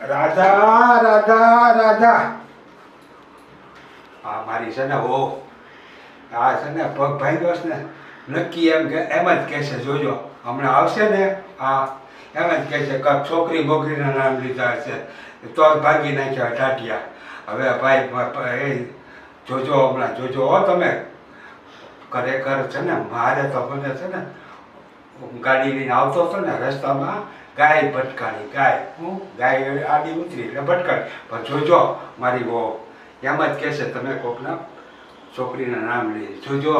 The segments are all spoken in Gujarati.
રાધા રાધા રાધા. આ મારી છે ને હો આ છે ને પગ ભાઈ દોસ ને. નક્કી એમ કે, એમ જ કહેશે જોજો. હમણાં આવશે ને, આ, એમ જ કહેશે કે છોકરી બોકરીના નામ લીધા છે તો ભાગી નાખ્યા ટાટિયા હવે ભાઈ એ, જોજો હમણાં, જોજો. હો તમે. ખરેખર છે ને, મારે તો મને છે ને, ગાડી લઈને આવતો હતો ને રસ્તામાં ગાય ભટકાણી ગાય, હું ગાય આડી ઉતરી એટલે ભટકાણી પણ જોજો મારી બહુ એમ જ કહેશે તમે કોકના છોકરીના નામ લઈ જોજો,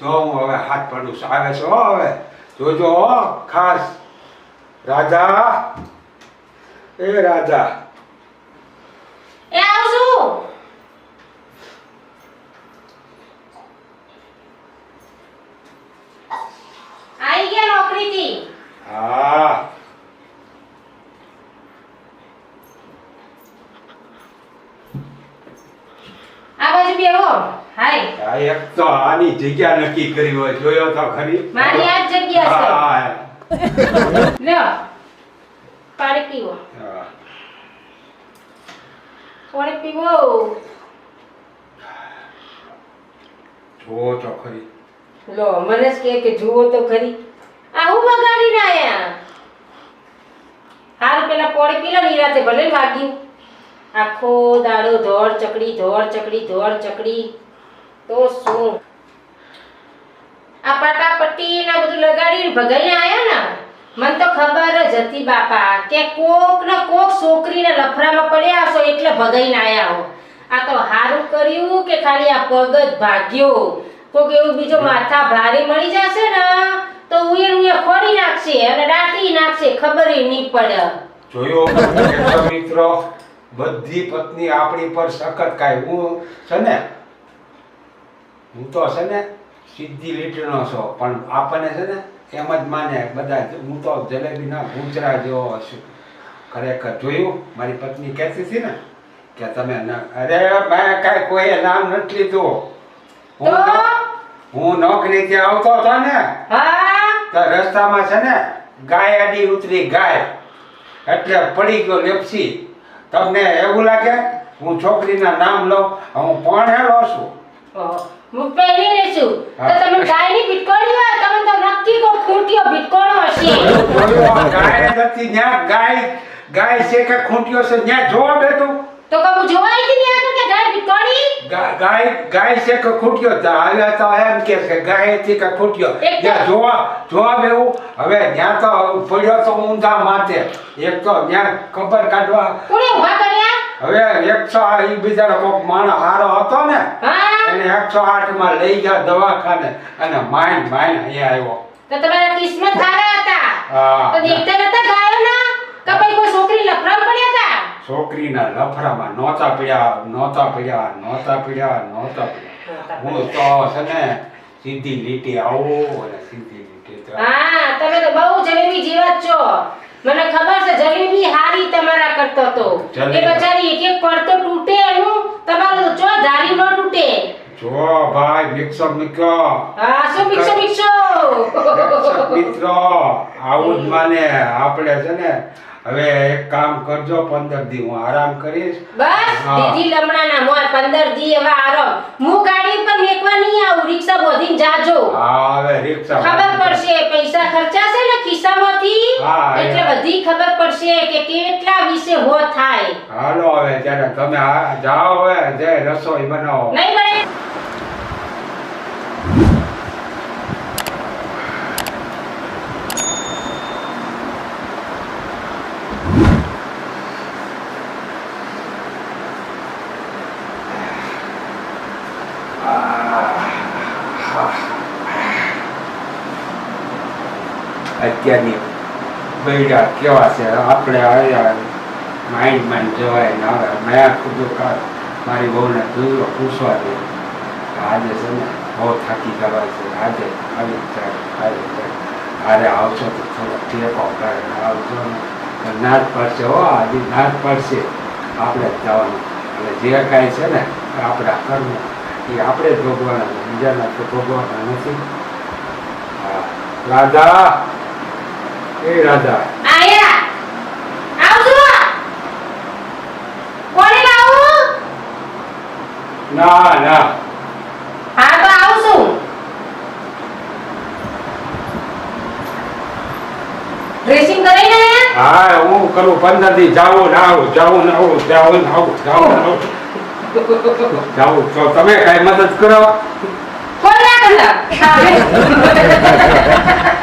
જો હું હવે હાથ પડું છું. આવે છે હવે. જોજો ખાસ. રાજા, એ રાધા એ આવશું આઈ ગયા નોકરીથી હા આ બાજુ બેહો હાય આ એક તો આની જગ્યા નક્કી કરી હોય જોયો તો ખરી? મારી આ જગ્યા છે. હા, લ્યો પાણી પીવો. પાણી પીવો. જુઓ તો ખરી. લો મને જ કે કે જુઓ તો ખરી. આ હું બગાડીને આયા? હાલ પેલા પોણી પી ની રાતે ભલે ને વાગ્યું આખો દાડો ધોળ ચકડી ધોળ ચકડી ધોળ ચકડી. તો શું? આ પટાપટ્ટી ને બધું લગાડીને ભગાઈને આયા ને? મને તો ખબર જ હતી બાપા કે કોક ને કોક છોકરીને લફરામાં પડ્યા હશો એટલે ભગાઈને આયા હો. આ તો હારું કર્યું કે ખાલી આ પગ જ ભાગ્યો. કોક એવું બીજો માથા ભારે મળી જશે ને, તો ઉયે ઉયે ફોડી નાખશે અને દાટી નાખશે, ખબર નહીં પડે. જોયો મિત્રો, બધી પત્ની આપણી પર સખત કાય. હું છે ને હું તો છે ને સીધી લીટીનો છો પણ આપણને છે ને એમ જ માને બધા હું તો જલેબીના ગુંચરા જેવો છું. ખરેખર જોયું? મારી પત્ની કહેતી હતી ને કે તમે અરે મેં કાંઈ કોઈએ નામ નથી લીધું. હું હું નોકરી નોકરીથી આવતો હતો ને તો રસ્તામાં છે ને ગાય આડી ઉતરી ગાય. એટલે પડી ગયો લેપસી તમને એવું લાગે? હું છોકરીના નામ લઉં? હું પણ હેલો છું હું પહેરી તો. તમે ગાયની ભીટકોડી હોય તમે તો નક્કી કો ખૂંટીઓ ભીટકોણો હશે. ગાય નથી ન્યા ગાય ગાય છે કે ખૂંટ્યો છે ન્યા જોવા બેઠું તો. કે ગાય ગાય ગાય છે કે એમ કે છે ગાયથી કે ખૂટ્યો એક ત્યાં જોવા જોવા બેવું. હવે ત્યાં તો પડ્યો તો ઊંધા માથે. એક તો ત્યાં ખબર કાઢવા કોણે ઊભા કર્યા? હવે એકસો આઠ ઈ બિચારો કોક માણસ હારો હતો ને એને એકસો આઠમાં લઈ ગયા દવાખાને અને માઇન માઇન અહીંયા આવ્યો. તો તમારા કિસ્મત સારા હતા? તો દેખતા નતા ગાયોના? કે પછી કોઈ છોકરી પડ્યા હતા? છોકરીના લફરામાં નહોતા પડ્યા નોતા પડ્યા નોતા પડ્યા હું તો છે ને સીધી લીટી આવો અને સીધી લીટી તો હા તમે તો બહુ જલેબી જેવા છો. મને ખબર છે જલેબી હારી તમારા કરતો તો. એ બચારી એક એક પડતો તૂટે એનું. તમારો જો ધારી ન તૂટે. જો ભાઈ મિક્સો મિક્યો હા શું મિક્સો મિક્સો મિત્રો આવું જ માને. આપણે છે ને હવે એક કામ કરજો પંદર દી હું આરામ કરીશ. બસ. દીદી લમણાના મોર 15 દી એવા આરામ. હું ગાડી પર મેકવા નહીં આવું રિક્ષા બોધીને જાજો. હા હવે રિક્ષા ખબર પડશે પૈસા ખર્ચાશે ને ખિસ્સામાંથી? એટલે બધી ખબર પડશે કે કેટલા વિશે હો થાય. હાલો હવે ત્યારે તમે જાઓ હવે જે રસોઈ બનાવો. નહીં બને અત્યારની બૈરા કેવા છે? આપણે માઇન્ડ માઇન્ડ જવાય ને હવે. મેં કીધું કે મારી બહુને દૂધો પૂછવા દે. આજે છે ને બહુ થાકી જવાય છે. આજે આવી જાય, આવી આવશો તો થોડો ટેકો કરે આવજો ને. ના પડશે હો, આજે ના પડશે. આપણે જ જવાનું. એટલે જે કાંઈ છે ને આપણા કર્મ. એ આપણે જ ભોગવાના બીજાના તો ભોગવાના નથી. હા. રાધા! હા હું કરું. પંદરથી જાઉં ના ના આવું જાઉં ના આવું જાઉં. ના જાઉં તમે કઈ મદદ કરો? કોણ ના કરતા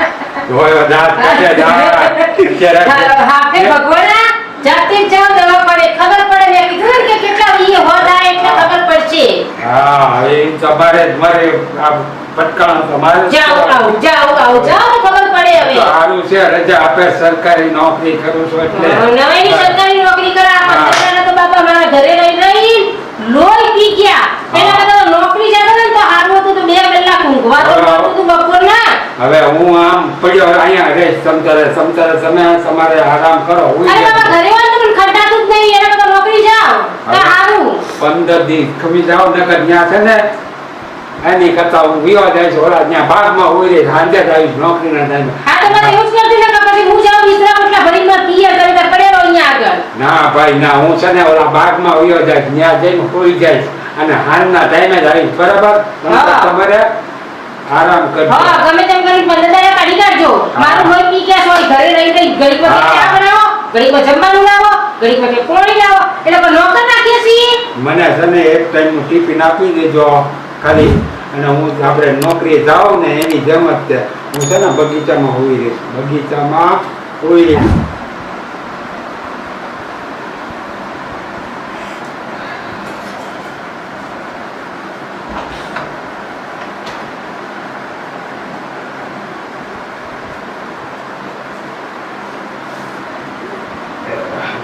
હોય દાંત કાઢે દાંત હાથે ભગવાના જાતે જ દવા પડે. ખબર પડે મેં કીધું કે કેટલા ઈ હોદા એટલે ખબર પડશે. હા એ ઈ તમારે જ મારે આ પટકાણું તો મારે જ જાઓ આવો કરવાનું. જાઓ આવો. જાઓ ખબર પડે હવે. સારું છે રજા આપે સરકારી નોકરી કરું છું એટલે. નવાઈની સરકારી નોકરી કરે આ હા. પત્રકારે તો બાપા મારા ઘરે રહી રહી લોહી પી ગયા પેલા કરતા તો નોકરી જતો ને તો હારું હતું તો બે કલાક ઊંઘવા તો હા. મળતું હતું બપોરના હવે હું આમ પડ્યો સમતારે સમતારે તમે તમારે આરામ કરો અરે બાબા ઘરે વાત તો મને જ નહીં એના કરતા નોકરી જાઓ તો. હારું. પંદર દી ખમી જાવ નકર ન્યા છે ને એની કરતા હું વિવા જાય છે ઓલા ત્યાં ભાગમાં હોય રે સાંજે જ નોકરી ના ટાઈમે. હા તો મને એવું જ કરતી ને કે પછી હું જાઉં વિશ્રામ એટલા ભરીમાં પીએ કરે તો પડે રહો અહીંયા આગળ. ના ભાઈ ના હું છે ને ઓલા બાગમાં વયો જાય ન્યા જઈને હોઈ જાય અને હાલના ટાઈમે જ આવીશ બરાબર? તમારે આરામ કરજો. હા ગમે તેમ કરી પંદર કાઢી કાઢજો. મારું હોય પી કે હોય ઘરે રહી રહી ઘડીકમાં હા. ચા બનાવો? ઘડીકમાં જમવાનું લાવો. ઘડીકમાં કે પોણી લાવો. એટલે કોઈ નોકર નાખીએ છીએ. મને છે એક એક ટાઈમનું ટિફિન આપી દેજો ખાલી. અને હું આપણે નોકરી જાઉં ને એની જેમ જ તે. હું છે ને બગીચામાં હોઈ રહીશ. બગીચામાં હોઈ રહીશ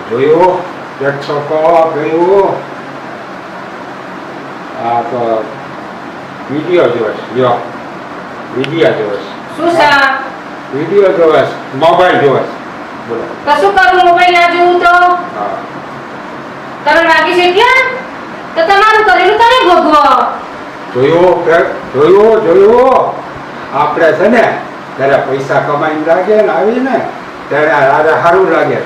જોયું પ્રેક્ષકો જોયું આ તો વીડિયો જોઈશ લ્યો. વીડિયો જોઈશ શું સા? વીડિયો જોઈશ મોબાઈલ જોઈશ બોલો. કશું કરું મોબાઈલ ના જોઉં તો? તમે લાગી છે ક્યાં તો તમારું કરેલું તમે ભોગવો. જોયું જોયું જોયું. આપણે છે ને ત્યારે પૈસા કમાઈને લાગે ને આવીને ત્યારે રાજા સારું લાગે.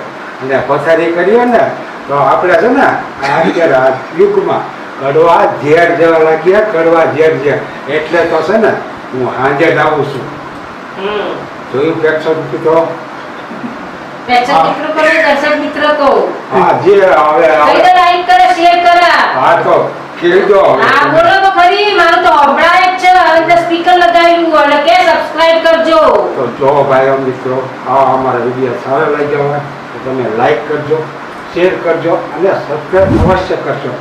અને પથારી કરીએ ને તો આપણે છે ને અત્યારે યુગમાં કડવા ઝેર જેવા લાગ્યા કડવા ઝેર ઝેર. એટલે તો છે ને હું સાંજે લાવું છું. જોયું પ્રેક્ષક મિત્રો હા. જે હવે કઈ હવે તો લાઈક કરે શેર કરે. હા તો કહેજો હા બોલો તો ખરી મારું તો અભડાય જ છે હવે તો સ્પીકર લગાવ્યું અને કે સબસ્ક્રાઇબ કરજો. તો જો ભાઈ મિત્રો આ અમારા વીડિયો સારો લાગ્યો હોય તો તમે લાઈક કરજો શેર કરજો અને સબસ્ક્રાઇબ અવશ્ય કરજો.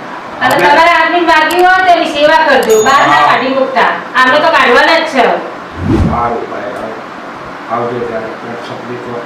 અને તમારા આદમી બાકી હોય તો એની સેવા કરજો. બહાર ના. કાઢી મૂકતા. આપણે તો કાઢવાના જ છે. સારું ભાઈ આવજો ત્યારે મિત્રો.